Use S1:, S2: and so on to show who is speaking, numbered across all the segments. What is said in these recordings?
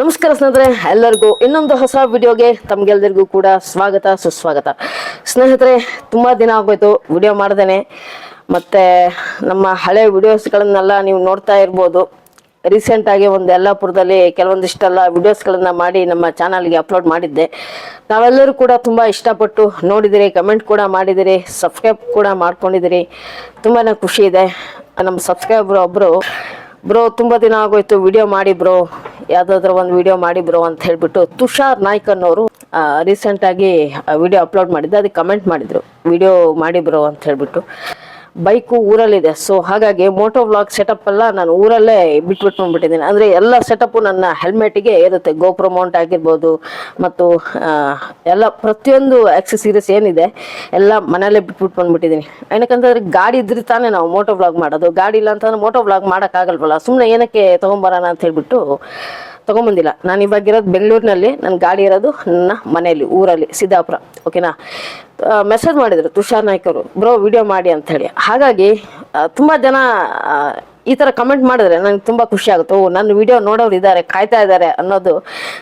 S1: ನಮಸ್ಕಾರ ಸ್ನೇಹಿತರೆ, ಎಲ್ಲರಿಗೂ ಇನ್ನೊಂದು ಹೊಸ ವಿಡಿಯೋಗೆ ತಮ್ಗೆಲ್ಲರಿಗೂ ಕೂಡ ಸ್ವಾಗತ, ಸುಸ್ವಾಗತ. ಸ್ನೇಹಿತರೆ, ತುಂಬ ದಿನ ಆಗೋಯ್ತು, ವಿಡಿಯೋ ಮಾಡ್ದೇನೆ. ಮತ್ತೆ ನಮ್ಮ ಹಳೆ ವಿಡಿಯೋಸ್ಗಳನ್ನೆಲ್ಲ ನೀವು ನೋಡ್ತಾ ಇರ್ಬೋದು. ರೀಸೆಂಟ್ ಆಗಿ ಒಂದು ಯಲ್ಲಾಪುರದಲ್ಲಿ ಕೆಲವೊಂದಿಷ್ಟೆಲ್ಲ ವಿಡಿಯೋಸ್ಗಳನ್ನ ಮಾಡಿ ನಮ್ಮ ಚಾನಲ್ಗೆ ಅಪ್ಲೋಡ್ ಮಾಡಿದ್ದೆ. ನಾವೆಲ್ಲರೂ ಕೂಡ ತುಂಬ ಇಷ್ಟಪಟ್ಟು ನೋಡಿದಿರಿ, ಕಮೆಂಟ್ ಕೂಡ ಮಾಡಿದಿರಿ, ಸಬ್ಸ್ಕ್ರೈಬ್ ಕೂಡ ಮಾಡ್ಕೊಂಡಿದ್ದೀರಿ ತುಂಬಾ ಖುಷಿ ಇದೆ. ನಮ್ಮ ಸಬ್ಸ್ಕ್ರೈಬರ್ ಒಬ್ಬರು ಬ್ರೋ, ತುಂಬ ದಿನ ಆಗೋಯ್ತು, ವಿಡಿಯೋ ಮಾಡಿ ಬ್ರೋ. ಯಾವುದಾದ್ರೂ ಒಂದು ವಿಡಿಯೋ ಮಾಡಿ ಬ್ರೋ ಅಂತ ಹೇಳ್ಬಿಟ್ಟು ತುಷಾರ್ ನಾಯ್ಕ್ ಅನ್ನೋರು ರೀಸೆಂಟ್ ಆಗಿ ವಿಡಿಯೋ ಅಪ್ಲೋಡ್ ಮಾಡಿದ್ದೆ. ಅದಕ್ಕೆ ಕಮೆಂಟ್ ಮಾಡಿದ್ರು. ವಿಡಿಯೋ ಮಾಡಿ ಬ್ರೋ ಅಂತ ಹೇಳ್ಬಿಟ್ಟು. ಬೈಕು ಊರಲ್ಲಿದೆ. ಸೊ ಹಾಗಾಗಿ ಮೋಟೋ ವ್ಲಾಗ್ ಸೆಟಪ್ ಎಲ್ಲ ನಾನು ಊರಲ್ಲೇ ಬಿಟ್ಬಿಟ್ಟು ಬಂದ್ಬಿಟ್ಟಿದ್ದೀನಿ. ಅಂದರೆ ಎಲ್ಲ ಸೆಟಪ್ಪು ನನ್ನ ಹೆಲ್ಮೆಟಿಗೆ ಇರುತ್ತೆ. ಗೋಪ್ರೋ ಮೌಂಟ್ ಆಗಿರ್ಬೋದು, ಮತ್ತು ಎಲ್ಲ ಪ್ರತಿಯೊಂದು ಆಕ್ಸೆಸರೀಸ್ ಏನಿದೆ, ಎಲ್ಲ ಮನೆಯಲ್ಲೇ ಬಿಟ್ಬಿಟ್ಟು ಬಂದ್ಬಿಟ್ಟಿದ್ದೀನಿ. ಏನಕ್ಕಂತಂದ್ರೆ ಗಾಡಿ ಇದ್ರೆ ತಾನೇ ನಾವು ಮೋಟೋ ವ್ಲಾಗ್ ಮಾಡೋದು. ಗಾಡಿ ಇಲ್ಲ ಅಂತಂದ್ರೆ ಮೋಟೋ ವ್ಲಾಗ್ ಮಾಡೋಕ್ಕಾಗಲ್ವಲ್ಲ. ಸುಮ್ಮನೆ ಏನಕ್ಕೆ ತೊಗೊಂಬರೋಣ ಅಂತ ಹೇಳ್ಬಿಟ್ಟು ತೊಗೊಂಬಂದಿಲ್ಲ. ನಾನು ಇವಾಗ ಇರೋದು ಬೆಂಗಳೂರಿನಲ್ಲಿ ನನ್ನ ಗಾಡಿ ಇರೋದು ನನ್ನ ಮನೆಯಲ್ಲಿ, ಊರಲ್ಲಿ, ಸಿದ್ದಾಪುರ ಓಕೆನಾ ಮೆಸೇಜ್ ಮಾಡಿದರು ತುಷಾರ್ ನಾಯ್ಕ್ ಅವರು ಬ್ರೋ ವಿಡಿಯೋ ಮಾಡಿ ಅಂತ ಹೇಳಿ ಹಾಗಾಗಿ ತುಂಬ ಜನ ಈ ಥರ ಕಮೆಂಟ್ ಮಾಡಿದ್ರೆ ನನಗೆ ತುಂಬ ಖುಷಿ ಆಗುತ್ತೆ. ಓ, ನನ್ನ ವಿಡಿಯೋ ನೋಡೋರು ಇದ್ದಾರೆ ಕಾಯ್ತಾ ಇದ್ದಾರೆ ಅನ್ನೋದು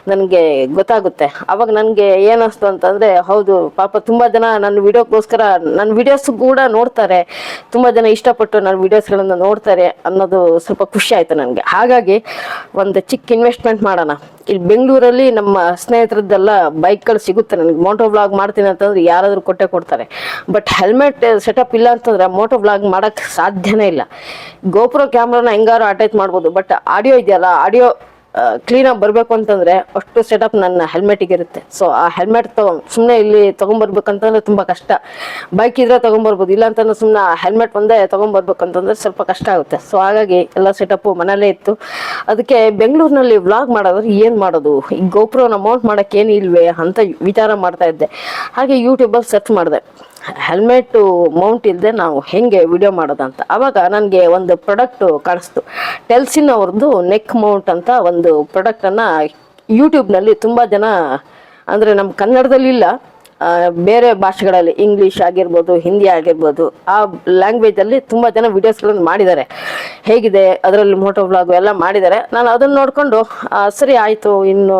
S1: ನನಗೆ ಗೊತ್ತಾಗುತ್ತೆ. ಅವಾಗ ನನಗೆ ಏನಿಸ್ತು ಅಂತಂದರೆ, ಹೌದು, ಪಾಪ ತುಂಬ ಜನ ನನ್ನ ವಿಡಿಯೋಗೋಸ್ಕರ ನನ್ನ ವಿಡಿಯೋಸ್ ಕೂಡ ನೋಡ್ತಾರೆ. ತುಂಬ ಜನ ಇಷ್ಟಪಟ್ಟು ನನ್ನ ವಿಡಿಯೋಸ್ಗಳನ್ನು ನೋಡ್ತಾರೆ ಅನ್ನೋದು ಸ್ವಲ್ಪ ಖುಷಿ ಆಯಿತು ನನಗೆ. ಹಾಗಾಗಿ ಒಂದು ಚಿಕ್ಕ ಇನ್ವೆಸ್ಟ್ಮೆಂಟ್ ಮಾಡೋಣ. ಇಲ್ಲಿ ಬೆಂಗಳೂರಲ್ಲಿ ನಮ್ಮ ಸ್ನೇಹಿತರದ್ದೆಲ್ಲ ಬೈಕ್ಗಳು ಸಿಗುತ್ತೆ ನನಗೆ. ಮೋಟೋ ಬ್ಲಾಗ್ ಮಾಡ್ತೀನಿ ಅಂತಂದ್ರೆ ಯಾರಾದರೂ ಕೊಟ್ಟೆ ಕೊಡ್ತಾರೆ. ಬಟ್ ಹೆಲ್ಮೆಟ್ ಸೆಟಪ್ ಇಲ್ಲ ಅಂತಂದ್ರೆ ಮೋಟೋ ಬ್ಲಾಗ್ ಮಾಡೋಕ್ಕೆ ಸಾಧ್ಯನೇ ಇಲ್ಲ. ಗೋಪುರ ಕ್ಯಾಮ್ರಾನ ಹೆಂಗಾರು ಅಟ್ಯಾಚ್ ಮಾಡ್ಬೋದು. ಬಟ್ ಆಡಿಯೋ ಇದೆಯಲ್ಲ ಆಡಿಯೋ ಕ್ಲೀನಾಗಿ ಬರಬೇಕು ಅಂತಂದ್ರೆ ಅಷ್ಟು ಸೆಟಪ್ ನನ್ನ ಹೆಲ್ಮೆಟಿಗೆ ಇರುತ್ತೆ. ಸೊ ಆ ಹೆಲ್ಮೆಟ್ ತಗೊ ಸುಮ್ಮನೆ ಇಲ್ಲಿ ತೊಗೊಂಬರ್ಬೇಕಂತಂದ್ರೆ ತುಂಬ ಕಷ್ಟ. ಬೈಕ್ ಇದ್ರೆ ತೊಗೊಂಬರ್ಬೋದು, ಇಲ್ಲ ಅಂತಂದ್ರೆ ಸುಮ್ಮನೆ ಹೆಲ್ಮೆಟ್ ಒಂದೇ ತೊಗೊಂಬರ್ಬೇಕಂತಂದ್ರೆ ಸ್ವಲ್ಪ ಕಷ್ಟ ಆಗುತ್ತೆ. ಸೊ ಹಾಗಾಗಿ ಎಲ್ಲ ಸೆಟಪ್ಪು ಮನೇಲೇ ಇತ್ತು. ಅದಕ್ಕೆ ಬೆಂಗಳೂರಿನಲ್ಲಿ ವ್ಲಾಗ್ ಮಾಡೋದ್ರೆ ಏನು ಮಾಡೋದು? ಈ ಗೋಪ್ರೋನ ಮೌಂಟ್ ಮಾಡೋಕ್ಕೇನು ಇಲ್ವೇ ಅಂತ ವಿಚಾರ ಮಾಡ್ತಾ ಇದ್ದೆ. ಹಾಗೆ ಯೂಟ್ಯೂಬಲ್ಲಿ ಸರ್ಚ್ ಮಾಡಿದೆ. ಹೆಲ್ಮೆಟ್ ಮೌಂಟ್ ಇಲ್ಲದೆ ನಾವು ಹೆಂಗೆ ವಿಡಿಯೋ ಮಾಡೋದಂತ. ಅವಾಗ ನನಗೆ ಒಂದು ಪ್ರಾಡಕ್ಟ್ ಕಾಣಿಸ್ತು. ಟೆಲ್ಸಿನ್ ಅವ್ರದ್ದು ನೆಕ್ ಮೌಂಟ್ ಅಂತ ಒಂದು ಪ್ರಾಡಕ್ಟನ್ನು ಯೂಟ್ಯೂಬ್ನಲ್ಲಿ ತುಂಬ ಜನ ಅಂದರೆ ನಮ್ಮ ಕನ್ನಡದಲ್ಲಿ ಇಲ್ಲ ಆ, ಬೇರೆ ಭಾಷೆಗಳಲ್ಲಿ ಇಂಗ್ಲೀಷ್ ಆಗಿರ್ಬೋದು ಹಿಂದಿ ಆಗಿರ್ಬೋದು, ಆ ಲ್ಯಾಂಗ್ವೇಜಲ್ಲಿ ತುಂಬ ಜನ ವಿಡಿಯೋಸ್ಗಳನ್ನು ಮಾಡಿದ್ದಾರೆ. ಹೇಗಿದೆ, ಅದರಲ್ಲಿ ಮೋಟೋ ಬ್ಲಾಗ್ ಎಲ್ಲ ಮಾಡಿದ್ದಾರೆ. ನಾನು ಅದನ್ನು ನೋಡಿಕೊಂಡು ಸರಿ ಆಯಿತು, ಇನ್ನು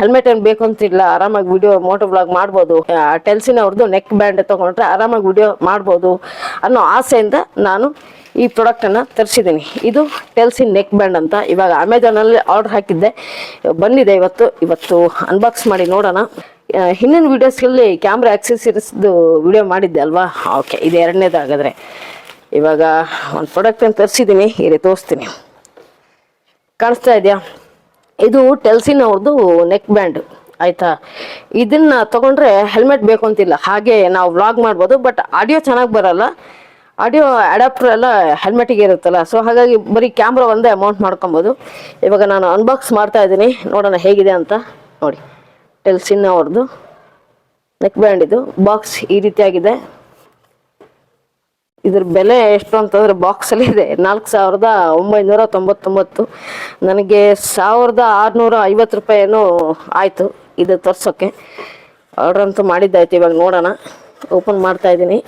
S1: ಹೆಲ್ಮೆಟ್ ಏನು ಬೇಕು ಅಂತಿಲ್ಲ ಆರಾಮಾಗಿ ವಿಡಿಯೋ ಮೋಟೋ ಬ್ಲಾಗ್ ಮಾಡ್ಬೋದು. ಟೆಲ್ಸಿನ ಅವ್ರದ್ದು ನೆಕ್ ಬ್ಯಾಂಡ್ ತೊಗೊಂಡ್ರೆ ಆರಾಮಾಗಿ ವಿಡಿಯೋ ಮಾಡ್ಬೋದು ಅನ್ನೋ ಆಸೆಯಿಂದ ನಾನು ಈ ಪ್ರಾಡಕ್ಟನ್ನು ತರಿಸಿದ್ದೀನಿ. ಇದು ಟೆಲ್ಸಿನ್ ನೆಕ್ ಬ್ಯಾಂಡ್ ಅಂತ. ಇವಾಗ ಅಮೆಝಾನಲ್ಲಿ ಆರ್ಡರ್ ಹಾಕಿದ್ದೆ. ಬಂದಿದೆ ಇವತ್ತು. ಇವತ್ತು ಅನ್ಬಾಕ್ಸ್ ಮಾಡಿ ನೋಡೋಣ. ಹಿಂದಿನ ವೀಡಿಯೋಸ್ಗಳಲ್ಲಿ ಕ್ಯಾಮ್ರಾ ಆಕ್ಸೆಸರೀಸ್ದು ವಿಡಿಯೋ ಮಾಡಿದ್ದೆ ಅಲ್ವಾ? ಓಕೆ, ಇದು ಎರಡನೇದಾಗಾದ್ರೆ. ಇವಾಗ ಒಂದು ಪ್ರಾಡಕ್ಟನ್ನು ತರಿಸಿದ್ದೀನಿ ಇರಿ ತೋರಿಸ್ತೀನಿ. ಕಾಣಿಸ್ತಾ ಇದೆಯಾ? ಇದು ಟೆಲ್ಸಿನ್ ಅವ್ರದ್ದು ನೆಕ್ ಬ್ಯಾಂಡ್ ಆಯಿತಾ? ಇದನ್ನ ತಗೊಂಡ್ರೆ ಹೆಲ್ಮೆಟ್ ಬೇಕು ಅಂತಿಲ್ಲ. ಹಾಗೆ ನಾವು ವ್ಲಾಗ್ ಮಾಡ್ಬೋದು ಬಟ್ ಆಡಿಯೋ ಚೆನ್ನಾಗಿ ಬರಲ್ಲ. ಆಡಿಯೋ ಅಡಾಪ್ಟರ್ ಎಲ್ಲ ಹೆಲ್ಮೆಟಿಗೆ ಇರುತ್ತಲ್ಲ ಸೊ ಹಾಗಾಗಿ ಬರೀ ಕ್ಯಾಮ್ರಾ ಒಂದೇ ಅಮೌಂಟ್ ಮಾಡ್ಕೊಬೋದು. ಇವಾಗ ನಾನು ಅನ್ಬಾಕ್ಸ್ ಮಾಡ್ತಾ ಇದ್ದೀನಿ. ನೋಡೋಣ ಹೇಗಿದೆ ಅಂತ. ನೋಡಿ. ಟೆಲ್ಸಿನ್ ಅವ್ರದ್ದು ನೆಕ್ ಬ್ಯಾಂಡ್ ಇದು. ಬಾಕ್ಸ್ ಈ ರೀತಿಯಾಗಿದೆ. ಇದ್ರ ಬೆಲೆ ಎಷ್ಟು ಅಂತಂದ್ರೆ ಬಾಕ್ಸಲ್ಲಿ ಇದೆ. ನಾಲ್ಕು ಸಾವಿರದ ಒಂಬೈನೂರ ತೊಂಬತ್ತೊಂಬತ್ತು. ನನಗೆ ಸಾವಿರದ ಆರುನೂರ ಐವತ್ತು ರೂಪಾಯಿ ಏನೋ ಆಯಿತು ಇದು ತರ್ಸೋಕ್ಕೆ ಆರ್ಡ್ರ್ ಅಂತೂ ಮಾಡಿದ್ದಾಯ್ತು, ಇವಾಗ ನೋಡೋಣ. ಓಪನ್ ಮಾಡ್ತಾ ಇದ್ದೀನಿ.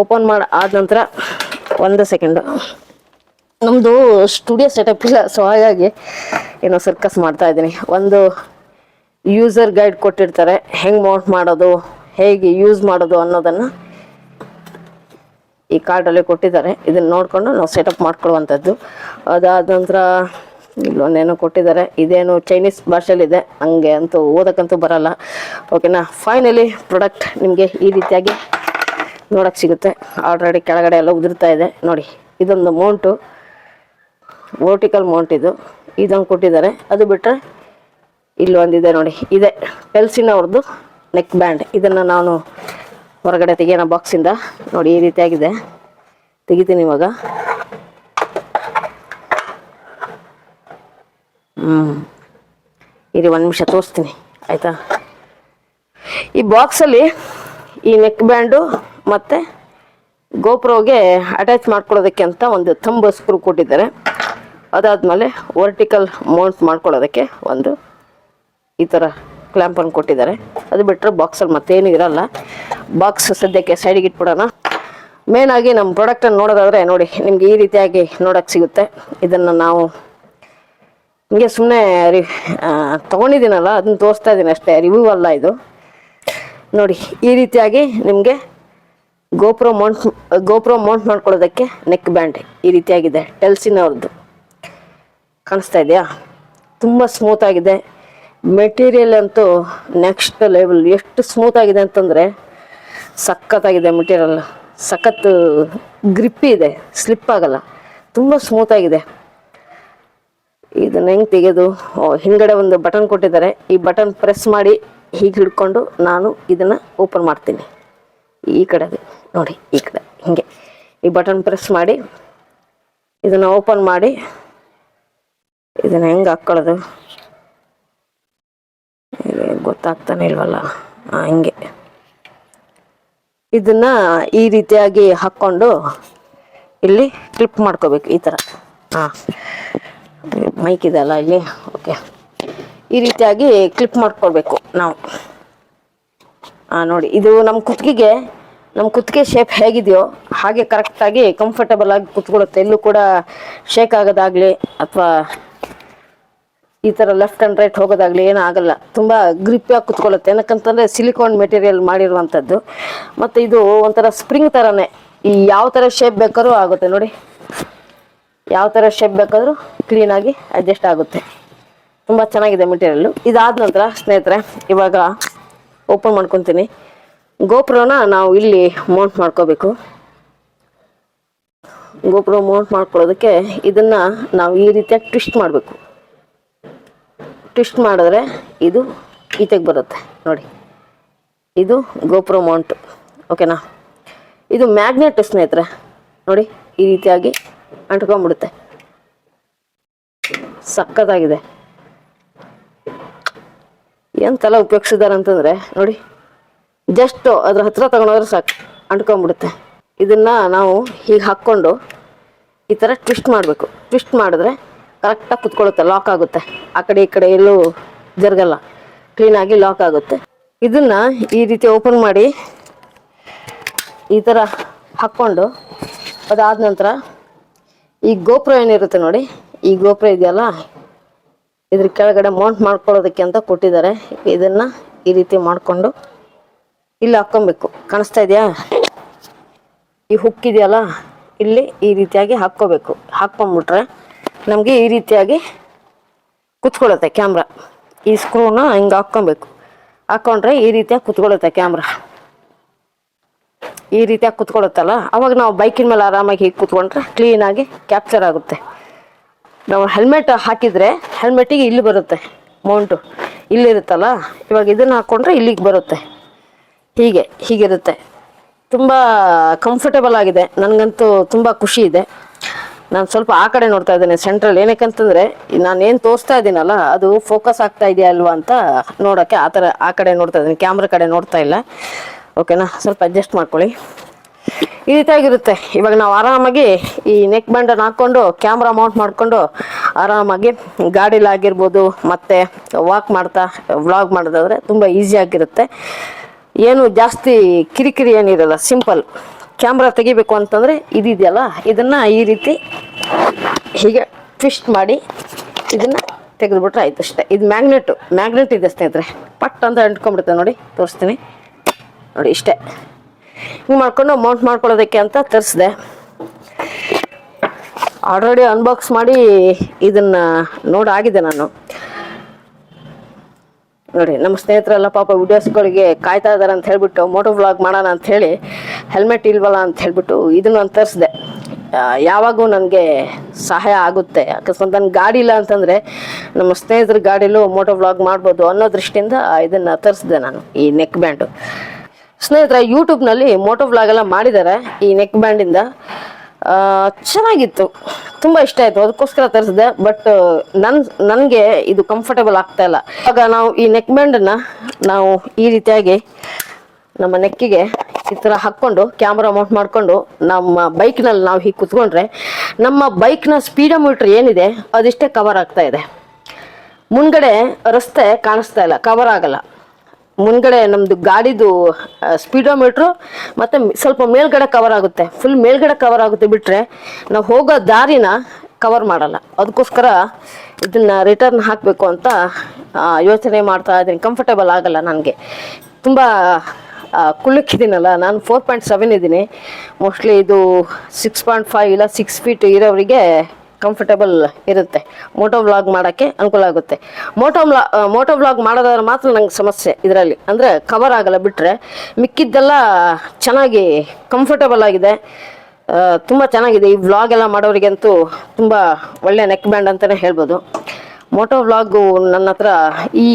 S1: ಓಪನ್ ಮಾಡಿ ಆದ ನಂತರ ಒಂದು ಸೆಕೆಂಡು ನಮ್ಮದು ಸ್ಟುಡಿಯೋ ಸೆಟಪ್ ಇಲ್ಲ ಸೊ ಹಾಗಾಗಿ ಏನೋ ಸರ್ಕಸ್ ಮಾಡ್ತಾ ಇದ್ದೀನಿ. ಒಂದು ಯೂಸರ್ ಗೈಡ್ ಕೊಟ್ಟಿರ್ತಾರೆ. ಹೆಂಗೆ ಮೌಂಟ್ ಮಾಡೋದು, ಹೇಗೆ ಯೂಸ್ ಮಾಡೋದು ಅನ್ನೋದನ್ನು ಈ ಕಾರ್ಡಲ್ಲಿ ಕೊಟ್ಟಿದ್ದಾರೆ. ಇದನ್ನ ನೋಡಿಕೊಂಡು ನಾವು ಸೆಟಪ್ ಮಾಡ್ಕೊಳ್ಳುವಂಥದ್ದು. ಅದಾದ ನಂತರ ಇಲ್ಲೊಂದೇನೋ ಕೊಟ್ಟಿದ್ದಾರೆ. ಇದೇನು ಚೈನೀಸ್ ಭಾಷೆಯಲ್ಲಿದೆ. ಹಂಗೆ ಅಂತೂ ಓದಕ್ಕಂತೂ ಬರಲ್ಲ. ಓಕೆನಾ ಫೈನಲಿ ಪ್ರಾಡಕ್ಟ್ ನಿಮಗೆ ಈ ರೀತಿಯಾಗಿ ನೋಡಕ್ಕೆ ಸಿಗುತ್ತೆ. ಆಲ್ರೆಡಿ ಕೆಳಗಡೆ ಎಲ್ಲ ಉದುರ್ತಾ ಇದೆ. ನೋಡಿ, ಇದೊಂದು ಮೌಂಟು ವರ್ಟಿಕಲ್ ಮೌಂಟ್ ಇದು. ಇದೊಂದು ಕೊಟ್ಟಿದ್ದಾರೆ. ಅದು ಬಿಟ್ಟರೆ ಇಲ್ಲಿ ಒಂದಿದೆ ನೋಡಿ. ಇದೆ ಪೆಲ್ಸಿನ ಅವ್ರದ್ದು ನೆಕ್ ಬ್ಯಾಂಡ್ ಇದನ್ನು ನಾನು ಹೊರಗಡೆ ತೆಗಿಯೋಣ ಬಾಕ್ಸಿಂದ ನೋಡಿ, ಈ ರೀತಿಯಾಗಿದೆ. ತೆಗಿತೀನಿ ಇವಾಗ. ಹ್ಞೂ ಇರಿ, ಒಂದು ನಿಮಿಷ ತೋರಿಸ್ತೀನಿ. ಆಯಿತಾ? ಈ ಬಾಕ್ಸಲ್ಲಿ ಈ ನೆಕ್ ಬ್ಯಾಂಡು ಮತ್ತು ಗೋಪ್ರೋಗೆ ಅಟ್ಯಾಚ್ ಮಾಡ್ಕೊಳ್ಳೋದಕ್ಕೆ ಅಂತ ಒಂದು ತಂಬ ಸ್ಕ್ರೂ ಕೊಟ್ಟಿದ್ದಾರೆ. ಅದಾದಮೇಲೆ ವರ್ಟಿಕಲ್ ಮೌಂಟ್ ಮಾಡ್ಕೊಳ್ಳೋದಕ್ಕೆ ಒಂದು ಈ ಥರ ಕ್ಲ್ಯಾಂಪನ್ನು ಕೊಟ್ಟಿದ್ದಾರೆ. ಅದು ಬಿಟ್ಟರೆ ಬಾಕ್ಸಲ್ಲಿ ಮತ್ತೇನು ಇರಲ್ಲ. ಬಾಕ್ಸ್ ಸದ್ಯಕ್ಕೆ ಸೈಡಿಗೆ ಇಟ್ಬಿಡೋಣ. ಮೇನ್ ಆಗಿ ನಮ್ಮ ಪ್ರಾಡಕ್ಟನ್ನು ನೋಡೋದಾದರೆ ನೋಡಿ, ನಿಮಗೆ ಈ ರೀತಿಯಾಗಿ ನೋಡೋಕ್ಕೆ ಸಿಗುತ್ತೆ. ಇದನ್ನು ನಾವು ಹಿಂಗೆ ಸುಮ್ಮನೆ ರಿ ತೊಗೊಂಡಿದ್ದೀನಲ್ಲ, ಅದನ್ನ ತೋರಿಸ್ತಾ ಇದ್ದೀನಿ ಅಷ್ಟೇ. ರಿವ್ಯೂ ಅಲ್ಲ ಇದು. ನೋಡಿ, ಈ ರೀತಿಯಾಗಿ ನಿಮಗೆ ಗೋಪ್ರೋ ಮೌಂಟ್ ಗೋಪ್ರೋ ಮೌಂಟ್ ಮಾಡ್ಕೊಳ್ಳೋದಕ್ಕೆ ನೆಕ್ ಬ್ಯಾಂಡ್ ಈ ರೀತಿಯಾಗಿದೆ. ಟೆಲ್ಸಿನವ್ರದ್ದು ಕಾಣಿಸ್ತಾ ಇದೆಯಾ? ತುಂಬ ಸ್ಮೂತ್ ಆಗಿದೆ. ಮೆಟೀರಿಯಲ್ ಅಂತೂ ನೆಕ್ಸ್ಟ್ ಲೆವೆಲ್ ಎಷ್ಟು ಸ್ಮೂತ್ ಆಗಿದೆ ಅಂತಂದರೆ ಸಖತ್ತಾಗಿದೆ ಮೆಟೀರಿಯಲ್. ಸಖತ್ ಗ್ರಿಪ್ಪಿ ಇದೆ ಸ್ಲಿಪ್ ಆಗಲ್ಲ, ತುಂಬ ಸ್ಮೂತ್ ಆಗಿದೆ. ಇದನ್ನ ಹೆಂಗೆ ತೆಗೆದು ಹಿಂಗಡೆ ಒಂದು ಬಟನ್ ಕೊಟ್ಟಿದ್ದಾರೆ. ಈ ಬಟನ್ ಪ್ರೆಸ್ ಮಾಡಿ ಹೀಗೆ ಹಿಡ್ಕೊಂಡು ನಾನು ಇದನ್ನು ಓಪನ್ ಮಾಡ್ತೀನಿ. ಈ ಕಡೆ ನೋಡಿ, ಈ ಕಡೆ, ಹಿಂಗೆ. ಈ ಬಟನ್ ಪ್ರೆಸ್ ಮಾಡಿ ಇದನ್ನು ಓಪನ್ ಮಾಡಿ ಇದನ್ನು ಹೆಂಗೆ ಹಾಕ್ಕೊಳ್ಳೋದು ಗೊತ್ತಾಗ್ತಾನೆ ಇಲ್ವಲ್ಲ? ಹಂಗೆ. ಇದನ್ನ ಈ ರೀತಿಯಾಗಿ ಹಾಕ್ಕೊಂಡು ಇಲ್ಲಿ ಕ್ಲಿಪ್ ಮಾಡ್ಕೋಬೇಕು ಈ ಥರ ಹಾಂ ಮೈಕ್ ಇದೆಲ್ಲ ಇಲ್ಲಿ? ಓಕೆ ಈ ರೀತಿಯಾಗಿ ಕ್ಲಿಪ್ ಮಾಡ್ಕೊಳ್ಬೇಕು ನಾವು. ಹಾಂ ನೋಡಿ, ಇದು ನಮ್ಮ ಕುತ್ತಿಗೆಗೆ ನಮ್ಮ ಕುತ್ತಿಗೆ ಶೇಪ್ ಹೇಗಿದೆಯೋ ಹಾಗೆ ಕರೆಕ್ಟಾಗಿ ಕಂಫರ್ಟಬಲ್ ಆಗಿ ಕುತ್ಕೊಳ್ಳುತ್ತೆ. ಎಲ್ಲೂ ಕೂಡ ಶೇಕ್ ಆಗೋದಾಗಲಿ ಅಥವಾ ಈ ಥರ ಲೆಫ್ಟ್ ಆ್ಯಂಡ್ ರೈಟ್ ಹೋಗೋದಾಗ್ಲಿ ಏನೂ ಆಗಲ್ಲ ತುಂಬ ಗ್ರಿಪ್ಪಾಗಿ ಕುತ್ಕೊಳ್ಳುತ್ತೆ. ಏನಕ್ಕಂತಂದರೆ ಸಿಲಿಕಾನ್ ಮೆಟೀರಿಯಲ್ ಮಾಡಿರುವಂಥದ್ದು. ಮತ್ತು ಇದು ಒಂಥರ ಸ್ಪ್ರಿಂಗ್ ಥರನೇ ಈ ಯಾವ ಥರ ಶೇಪ್ ಬೇಕಾದ್ರೂ ಆಗುತ್ತೆ ನೋಡಿ. ಯಾವ ಥರ ಶೇಪ್ ಬೇಕಾದರೂ ಕ್ಲೀನಾಗಿ ಅಡ್ಜಸ್ಟ್ ಆಗುತ್ತೆ. ತುಂಬ ಚೆನ್ನಾಗಿದೆ ಮೆಟೀರಿಯಲ್ಲು ಇದಾದ ನಂತರ ಸ್ನೇಹಿತರೆ, ಇವಾಗ ಓಪನ್ ಮಾಡ್ಕೊತೀನಿ. ಗೋಪುರನ ನಾವು ಇಲ್ಲಿ ಮೌಂಟ್ ಮಾಡ್ಕೋಬೇಕು. ಗೋಪುರ ಮೌಂಟ್ ಮಾಡ್ಕೊಳ್ಳೋದಕ್ಕೆ ಇದನ್ನು ನಾವು ಈ ರೀತಿಯಾಗಿ ಟ್ವಿಸ್ಟ್ ಮಾಡಬೇಕು. ಟ್ವಿಸ್ಟ್ ಮಾಡಿದ್ರೆ ಇದು ಈಚೆಗೆ ಬರುತ್ತೆ. ನೋಡಿ. ಇದು ಗೋಪುರ ಮೌಂಟ್ ಓಕೆನಾ ಇದು ಮ್ಯಾಗ್ನೆಟ್ ಸ್ನೇಹಿತರೆ. ನೋಡಿ, ಈ ರೀತಿಯಾಗಿ ಅಂಟ್ಕೊಂಡ್ಬಿಡುತ್ತೆ. ಸಕ್ಕತ್ತಾಗಿದೆ. ಎಂತೆಲ್ಲ ಉಪಯೋಗಿಸಿದ್ದಾರೆ ಅಂತಂದರೆ, ನೋಡಿ. ಜಸ್ಟ್ ಅದ್ರ ಹತ್ರ ತಗೊಂಡೋದ್ರೆ ಸಾಕು. ಅಂಟ್ಕೊಂಡ್ಬಿಡುತ್ತೆ. ಇದನ್ನು ನಾವು ಹೀಗೆ ಹಾಕ್ಕೊಂಡು ಈ ಥರ ಟ್ವಿಸ್ಟ್ ಮಾಡಬೇಕು. ಟ್ವಿಸ್ಟ್ ಮಾಡಿದ್ರೆ ಕರೆಕ್ಟಾಗಿ ಕುತ್ಕೊಳ್ಳುತ್ತೆ ಲಾಕ್ ಆಗುತ್ತೆ. ಆ ಕಡೆ ಈ ಕಡೆ ಎಲ್ಲೂ ಜರುಗಲ್ಲ. ಕ್ಲೀನಾಗಿ ಲಾಕ್ ಆಗುತ್ತೆ. ಇದನ್ನ ಈ ರೀತಿ ಓಪನ್ ಮಾಡಿ ಈ ಥರ ಹಾಕ್ಕೊಂಡು ಅದಾದ ನಂತರ ಈ ಗೋಪುರ ಏನಿರುತ್ತೆ ನೋಡಿ, ಈ ಗೋಪುರ ಇದೆಯಲ್ಲ? ಇದ್ರ ಕೆಳಗಡೆ ಮೌಂಟ್ ಮಾಡ್ಕೊಳ್ಳೋದಕ್ಕೆ ಅಂತ ಕೊಟ್ಟಿದ್ದಾರೆ. ಇದನ್ನ ಈ ರೀತಿ ಮಾಡಿಕೊಂಡು ಇಲ್ಲಿ ಹಾಕ್ಕೊಬೇಕು. ಕಾಣಿಸ್ತಾ ಇದೆಯಾ? ಈ ಹುಕ್ ಇದೆಯಲ್ಲ? ಇಲ್ಲಿ ಈ ರೀತಿಯಾಗಿ ಹಾಕ್ಕೋಬೇಕು. ಹಾಕ್ಕೊಂಬಿಟ್ರೆ ನಮಗೆ ಈ ರೀತಿಯಾಗಿ ಕುತ್ಕೊಳ್ಳುತ್ತೆ ಕ್ಯಾಮ್ರಾ. ಈ ಸ್ಕ್ರೂನ ಹಿಂಗೆ ಹಾಕ್ಕೊಬೇಕು. ಹಾಕ್ಕೊಂಡ್ರೆ ಈ ರೀತಿಯಾಗಿ ಕುತ್ಕೊಳ್ಳುತ್ತೆ ಕ್ಯಾಮ್ರಾ. ಈ ರೀತಿಯಾಗಿ ಕುತ್ಕೊಳ್ಳುತ್ತಲ್ಲ, ಅವಾಗ ನಾವು ಬೈಕಿನ ಮೇಲೆ ಆರಾಮಾಗಿ ಹೀಗೆ ಕುತ್ಕೊಂಡ್ರೆ ಕ್ಲೀನಾಗಿ ಕ್ಯಾಪ್ಚರ್ ಆಗುತ್ತೆ. ನಾವು ಹೆಲ್ಮೆಟ್ ಹಾಕಿದರೆ ಹೆಲ್ಮೆಟಿಗೆ ಇಲ್ಲಿ ಬರುತ್ತೆ ಮೌಂಟು ಇಲ್ಲಿರುತ್ತಲ್ಲ ಇವಾಗ ಇದನ್ನು ಹಾಕ್ಕೊಂಡ್ರೆ ಇಲ್ಲಿಗೆ ಬರುತ್ತೆ. ಹೀಗೆ, ಹೀಗಿರುತ್ತೆ. ತುಂಬ ಕಂಫರ್ಟಬಲ್ ಆಗಿದೆ. ನನಗಂತೂ ತುಂಬ ಖುಷಿ ಇದೆ. ನಾನು ಸ್ವಲ್ಪ ಆ ಕಡೆ ನೋಡ್ತಾ ಇದ್ದೇನೆ ಸೆಂಟ್ರಲ್ ಏನಕ್ಕಂತಂದ್ರೆ ನಾನು ಏನು ತೋರಿಸ್ತಾ ಇದ್ದೀನಲ್ಲ, ಅದು ಫೋಕಸ್ ಆಗ್ತಾ ಇದೆಯಾ ಅಲ್ವಾ ಅಂತ ನೋಡೋಕ್ಕೆ ಆ ಥರ ಆ ಕಡೆ ನೋಡ್ತಾ ಇದ್ದೀನಿ ಕ್ಯಾಮ್ರಾ ಕಡೆ ನೋಡ್ತಾ ಇಲ್ಲ. ಓಕೆನಾ ಸ್ವಲ್ಪ ಅಡ್ಜಸ್ಟ್ ಮಾಡ್ಕೊಳ್ಳಿ. ಈ ರೀತಿಯಾಗಿರುತ್ತೆ. ಇವಾಗ ನಾವು ಆರಾಮಾಗಿ ಈ ನೆಕ್ ಬ್ಯಾಂಡನ್ನು ಹಾಕ್ಕೊಂಡು ಕ್ಯಾಮ್ರಾ ಮೌಂಟ್ ಮಾಡಿಕೊಂಡು ಆರಾಮಾಗಿ ಗಾಡೀಲಾಗಿರ್ಬೋದು ಮತ್ತು ವಾಕ್ ಮಾಡ್ತಾ ವ್ಲಾಗ್ ಮಾಡೋದಾದ್ರೆ ತುಂಬ ಈಸಿಯಾಗಿರುತ್ತೆ ಏನು ಜಾಸ್ತಿ ಕಿರಿಕಿರಿ ಏನಿರಲ್ಲ ಸಿಂಪಲ್ ಕ್ಯಾಮ್ರಾ ತೆಗಿಬೇಕು ಅಂತಂದರೆ ಇದಿದೆಯಲ್ಲ, ಇದನ್ನು ಈ ರೀತಿ ಹೀಗೆ ಟ್ವಿಸ್ಟ್ ಮಾಡಿ ಇದನ್ನು ತೆಗೆದುಬಿಟ್ರೆ ಆಯ್ತು ಅಷ್ಟೇ. ಇದು ಮ್ಯಾಗ್ನೆಟು ಮ್ಯಾಗ್ನೆಟ್ ಇದೆ ಸ್ನೇಹಿತರೆ. ಪಟ್ ಅಂತ ಅಂಟ್ಕೊಂಡ್ಬಿಡುತ್ತೆ ನೋಡಿ, ತೋರಿಸ್ತೀನಿ. ನೋಡಿ ಇಷ್ಟೇ. ಹಿಂಗೆ ಮಾಡ್ಕೊಂಡು ಮೌಂಟ್ ಮಾಡ್ಕೊಳ್ಳೋದಕ್ಕೆ ಅಂತ ತರಿಸಿದೆ. ಆಲ್ರೆಡಿ ಅನ್ಬಾಕ್ಸ್ ಮಾಡಿ ಇದನ್ನ ನೋಡಾಗಿದೆ ನಾನು. ನೋಡಿ, ನಮ್ಮ ಸ್ನೇಹಿತರೆಲ್ಲ ಪಾಪ ವಿಡಿಯೋಸ್ಗಳಿಗೆ ಕಾಯ್ತಾ ಇದ್ದಾರೆ ಅಂತ ಹೇಳಿಬಿಟ್ಟು ಮೋಟೋ ವ್ಲಾಗ್ ಮಾಡೋಣ ಅಂತ ಹೇಳಿ ಹೆಲ್ಮೆಟ್ ಇಲ್ವಲ್ಲ ಅಂತ ಹೇಳ್ಬಿಟ್ಟು ಇದನ್ನು ನಾನು ತರಿಸ್ದೆ. ಯಾವಾಗೂ ನನಗೆ ಸಹಾಯ ಆಗುತ್ತೆ. ಅಕಸ್ಮಾತ್ ನನ್ನ ಗಾಡಿ ಇಲ್ಲ ಅಂತಂದರೆ ನಮ್ಮ ಸ್ನೇಹಿತರ ಗಾಡಿಲೂ ಮೋಟೋ ವ್ಲಾಗ್ ಮಾಡ್ಬೋದು ಅನ್ನೋ ದೃಷ್ಟಿಯಿಂದ ಇದನ್ನು ತರಿಸ್ದೆ ನಾನು, ಈ ನೆಕ್ ಬ್ಯಾಂಡು ಸ್ನೇಹಿತರ ಯೂಟ್ಯೂಬ್ನಲ್ಲಿ ಮೋಟೋ ವ್ಲಾಗ್ ಎಲ್ಲ ಮಾಡಿದ್ದಾರೆ ಈ ನೆಕ್ ಬ್ಯಾಂಡಿಂದ ಚೆನ್ನಾಗಿತ್ತು. ತುಂಬ ಇಷ್ಟ ಆಯಿತು. ಅದಕ್ಕೋಸ್ಕರ ತರಿಸಿದೆ ಬಟ್ ನನ್ನ ನನಗೆ ಇದು ಕಂಫರ್ಟೇಬಲ್ ಆಗ್ತಾ ಇಲ್ಲ. ಆಗ ನಾವು ಈ ನೆಕ್ ಬ್ಯಾಂಡನ್ನು ನಾವು ಈ ರೀತಿಯಾಗಿ ನಮ್ಮ ನೆಕ್ಕಿಗೆ ಈ ಥರ ಹಾಕ್ಕೊಂಡು ಕ್ಯಾಮ್ರಾ ಮೌಂಟ್ ಮಾಡಿಕೊಂಡು ನಮ್ಮ ಬೈಕ್ನಲ್ಲಿ ನಾವು ಹೀಗೆ ಕುತ್ಕೊಂಡ್ರೆ ನಮ್ಮ ಬೈಕ್ನ ಸ್ಪೀಡೋಮೀಟ್ರ್ ಏನಿದೆ ಅದಿಷ್ಟೇ ಕವರ್ ಆಗ್ತಾ ಇದೆ. ಮುಂದ್ಗಡೆ ರಸ್ತೆ ಕಾಣಿಸ್ತಾ ಇಲ್ಲ ಕವರ್ ಆಗಲ್ಲ. ಮುಂದ್ಗಡೆ ನಮ್ಮದು ಗಾಡಿದು ಸ್ಪೀಡೋಮೀಟ್ರು ಮತ್ತೆ ಸ್ವಲ್ಪ ಮೇಲ್ಗಡೆ ಕವರ್ ಆಗುತ್ತೆ. ಫುಲ್ ಮೇಲ್ಗಡೆ ಕವರ್ ಆಗುತ್ತೆ ಬಿಟ್ಟರೆ ನಾವು ಹೋಗೋ ದಾರಿನ ಕವರ್ ಮಾಡಲ್ಲ. ಅದಕ್ಕೋಸ್ಕರ ಇದನ್ನ ರಿಟರ್ನ್ ಹಾಕಬೇಕು ಅಂತ ಯೋಚನೆ ಮಾಡ್ತಾ ಇದ್ದೀನಿ. ಕಂಫರ್ಟೇಬಲ್ ಆಗಲ್ಲ ನನಗೆ. ತುಂಬ ಕುಳ್ಳಕ್ಕಿದ್ದೀನಲ್ಲ, ನಾನು ಫೋರ್ ಪಾಯಿಂಟ್ ಸೆವೆನ್ ಇದ್ದೀನಿ. ಮೋಸ್ಟ್ಲಿ ಇದು ಸಿಕ್ಸ್ ಪಾಯಿಂಟ್ ಫೈವ್ ಇಲ್ಲ ಸಿಕ್ಸ್ ಫೀಟ್ ಇರೋರಿಗೆ ಕಂಫರ್ಟೇಬಲ್ ಇರುತ್ತೆ. ಮೋಟೋ ವ್ಲಾಗ್ ಮಾಡೋಕ್ಕೆ ಅನುಕೂಲ ಆಗುತ್ತೆ. ಮೋಟೋ ವ್ಲಾ ಮೋಟೋ ವ್ಲಾಗ್ ಮಾಡೋದಾದ್ರೆ ಮಾತ್ರ ನಂಗೆ ಸಮಸ್ಯೆ ಇದರಲ್ಲಿ. ಅಂದರೆ ಕವರ್ ಆಗಲ್ಲ ಬಿಟ್ಟರೆ ಮಿಕ್ಕಿದ್ದೆಲ್ಲ ಚೆನ್ನಾಗಿ ಕಂಫರ್ಟೇಬಲ್ ಆಗಿದೆ. ತುಂಬ ಚೆನ್ನಾಗಿದೆ. ಈ ವ್ಲಾಗ್ ಎಲ್ಲ ಮಾಡೋರಿಗಂತೂ ತುಂಬ ಒಳ್ಳೆ ನೆಕ್ ಬ್ಯಾಂಡ್ ಅಂತಲೇ ಹೇಳ್ಬೋದು. ಮೋಟೋ ವ್ಲಾಗು ನನ್ನ ಹತ್ರ ಈ